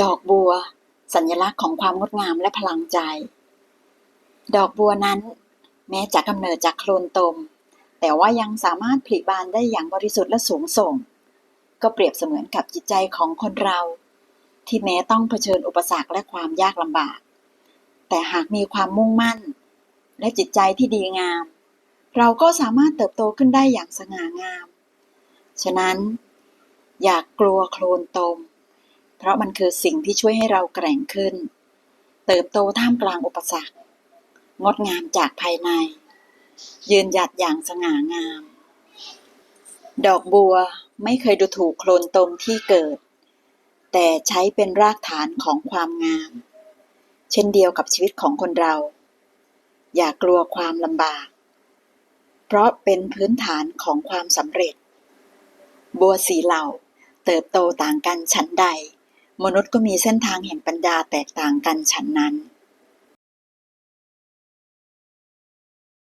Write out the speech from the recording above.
ดอกบัว สัญลักษณ์ของความงดงามและพลังใจ ดอกบัวนั้น แม้จะกำเนิดจากโคลนตม แต่ว่ายังสามารถผลิบานได้อย่างบริสุทธิ์และสูงส่ง ก็เปรียบเสมือนกับจิตใจของคนเรา ที่แม้ต้องเผชิญอุปสรรคและความยากลำบาก แต่หากมีความมุ่งมั่น และจิตใจที่ดีงาม เราก็สามารถเติบโตขึ้นได้อย่างสง่างาม ฉะนั้น อย่ากกลัวโคลนตม เพราะมันคือสิ่งที่ช่วยให้เราแกร่งขึ้น เติบโตท่ามกลางอุปสรรค งดงามจากภายใน ยืนหยัดอย่างสง่างาม ดอกบัวไม่เคยดูถูกโคลนตมที่เกิด แต่ใช้เป็นรากฐานของความงาม เช่นเดียวกับชีวิตของคนเรา อย่ากลัวความลำบาก เพราะเป็นพื้นฐานของความสำเร็จ บัวสีเหล่าเติบโตต่างกันชั้นใด มนุษย์ก็มีเส้นทางแห่งปัญญาแตกต่างกันฉันนั้น